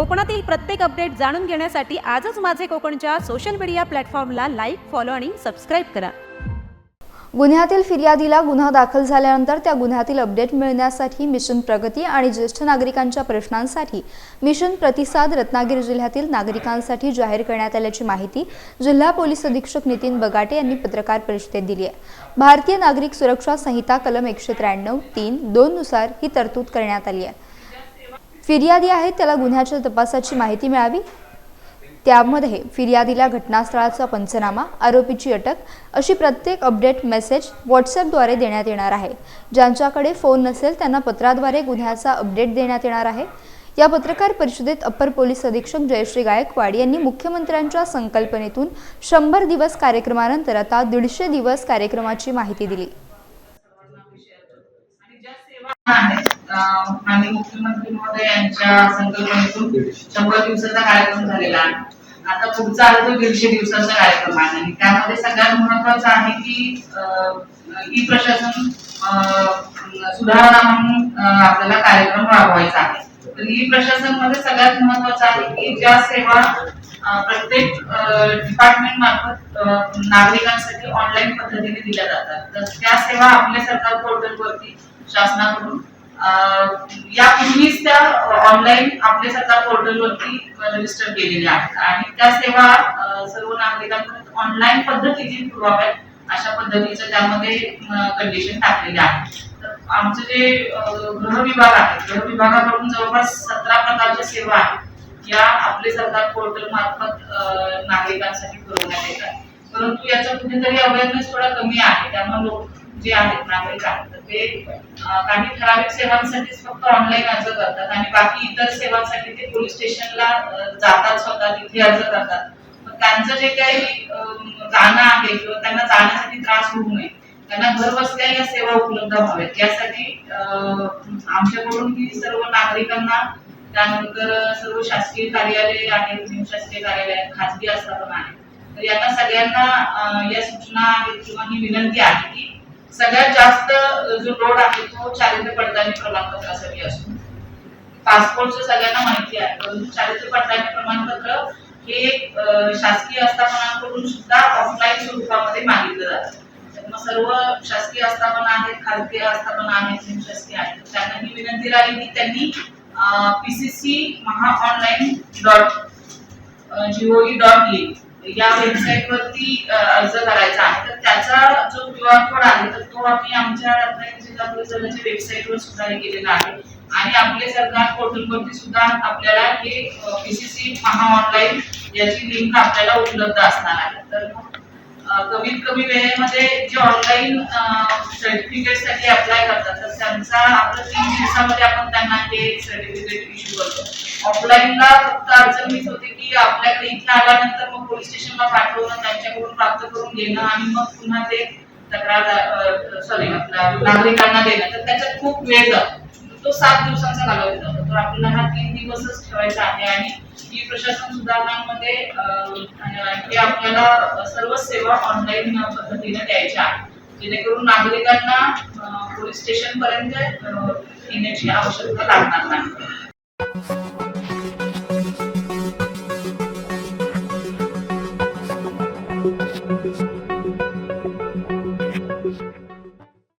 कोकणातील प्रत्येक अपडेट जाणून घेण्यासाठी आजच माझे कोकणच्या सोशल मीडिया प्लॅटफॉर्मला लाईक फॉलो आणि सबस्क्राईब करा. गुन्ह्यातील फिर्यादीला गुन्हा दाखल झाल्यानंतर त्या गुन्ह्यातील अपडेट मिळण्यासाठी मिशन प्रगती आणि ज्येष्ठ नागरिकांच्या प्रश्नांसाठी मिशन प्रतिसाद रत्नागिरी जिल्ह्यातील नागरिकांसाठी जाहीर करण्यात आल्याची माहिती जिल्हा पोलीस अधीक्षक नितीन बगाटे यांनी पत्रकार परिषदेत दिली आहे. भारतीय नागरिक सुरक्षा संहिता कलम एकशे त्र्याण्णव तीन दोननुसार ही तरतूद करण्यात आली आहे. फिर्यादी आहे त्याला गुन्ह्याच्या तपासाची माहिती मिळावी. त्यामध्ये फिर्यादीला घटनास्थळाचा पंचनामा आरोपीची अटक अशी प्रत्येक अपडेट मेसेज व्हॉट्सअपद्वारे देण्यात येणार आहे. ज्यांच्याकडे फोन नसेल त्यांना पत्राद्वारे गुन्ह्याचा अपडेट देण्यात येणार आहे. या पत्रकार परिषदेत अपर पोलीस अधीक्षक जयश्री गायकवाड यांनी मुख्यमंत्र्यांच्या संकल्पनेतून शंभर दिवस कार्यक्रमानंतर आता दीडशे दिवस कार्यक्रमाची माहिती दिली आणि ज्या सेवा आहेत अं, माननीय मुख्यमंत्री महोदय यांच्या संकल्पनेतून शंभर दिवसाचा कार्यक्रम झालेला आहे. आता पुढचा अर्ज तो दीडशे दिवसाचा कार्यक्रम आहे. आणि त्यामध्ये सगळ्यात महत्वाचं आहे की ई प्रशासन सुधारणा म्हणून आपल्याला कार्यक्रम राबवायचा आहे. तर ई प्रशासनमध्ये सगळ्यात महत्वाचं आहे की ज्या सेवा प्रत्येक डिपार्टमेंट मार्फत नागरिकांसाठी ऑनलाईन पद्धतीने दिल्या जातात. तर त्या सेवा आपल्या सरकार पोर्टलवरती शासनाकडून यापूर्वीच त्या ऑनलाईन आपल्या सरकार पोर्टलवरती रजिस्टर केलेल्या आहेत. आणि त्या सेवा सर्व नागरिकांपर्यंत ऑनलाईन पद्धतीने पुरवाव्यात अशा पद्धतीचं त्यामध्ये कंडिशन टाकलेल्या आहे तर आमचं जे गृह विभाग आहे गृह विभागाकडून जवळपास सतरा प्रकारच्या सेवा आहेत या आपले सरकार पोर्टल मार्फत नागरिकांसाठी पुरवण्यात आहेत परंतु याचा कुठेतरी अवेअरनेस थोडा कमी आहे. त्यामुळे लोक जे आहेत नागरिक आहेत ते काही ठराविक सेवांसाठीच फक्त ऑनलाईन अर्ज करतात आणि बाकी इतर सेवांसाठी ते पोलीस स्टेशनला जातात स्वतः तिथे अर्ज करतात. त्यांचं जे काही जाणं आहे किंवा त्यांना जाण्यासाठी त्रास होऊ नये त्यांना घर बसल्या या सेवा उपलब्ध व्हाव्यात. यासाठी आमच्याकडून ही सर्व नागरिकांना त्यानंतर सर्व शासकीय कार्यालय आहेत निमशासकीय कार्यालय खासगी खाजगी आस्थापना आहेत तर यांना सगळ्यांना या सूचना आहेत किंवा ही विनंती आहे की सगळ्यात जास्त जो लोड आहे तो चारित्र्य पडताळणी प्रमाणपत्रासाठी असतो पासपोर्टचं सगळ्यांना माहिती आहे परंतु चारित्र्य पडताळणी प्रमाणपत्र हे शासकीय आस्थापनांकडून सुद्धा ऑफलाईन स्वरूपामध्ये मागितलं जातं. मग सर्व शासकीय आस्थापना आहेत खाजगी आस्थापना आहेत शासकीय आहेत. त्यांना ही विनंती राहील की त्यांनी PCC Maha online dot G O E dot in या वेबसाईट वरती अर्ज करायचा आहे. तर त्याचा जो क्यू आर कोड आहे तर तो आम्ही आमच्या रत्नागिरी जिल्हा परिषदेच्या वेबसाईट वर सुद्धा हे केलेला आहे. आणि आपले सरकार पोर्टल वरती सुद्धा आपल्याला हे पीसीसी महा ऑनलाईन याची लिंक आपल्याला उपलब्ध असणार आहे. तर मग कमीत कमी वेळेमध्ये जे ऑनलाईन सर्टिफिकेटसाठी अप्लाय करतात तर त्यांचा आपलं तीन दिवसामध्ये आपण त्यांना हे सर्टिफिकेट इश्यू करतो. ऑफलाईनला फक्त अडचण मीच होते की आपल्याकडे इथे आल्यानंतर पोलीस स्टेशनला पाठवणं त्यांच्याकडून प्राप्त करून घेणं आणि मग पुन्हा ते तक्रार सॉरी आपल्या नागरिकांना देणं. तर त्याच्यात खूप वेळ जातो. तो सात दिवसांचा कालावधी जातो. तर आपल्याला हा तीन दिवसच ठेवायचा आहे आणि ई प्रशासन सुधारणांमध्ये हे आपल्याला सर्व सेवा ऑनलाईन पद्धतीने द्यायच्या आहेत जेणेकरून नागरिकांना पोलीस स्टेशन पर्यंत येण्याची आवश्यकता लागणार नाही.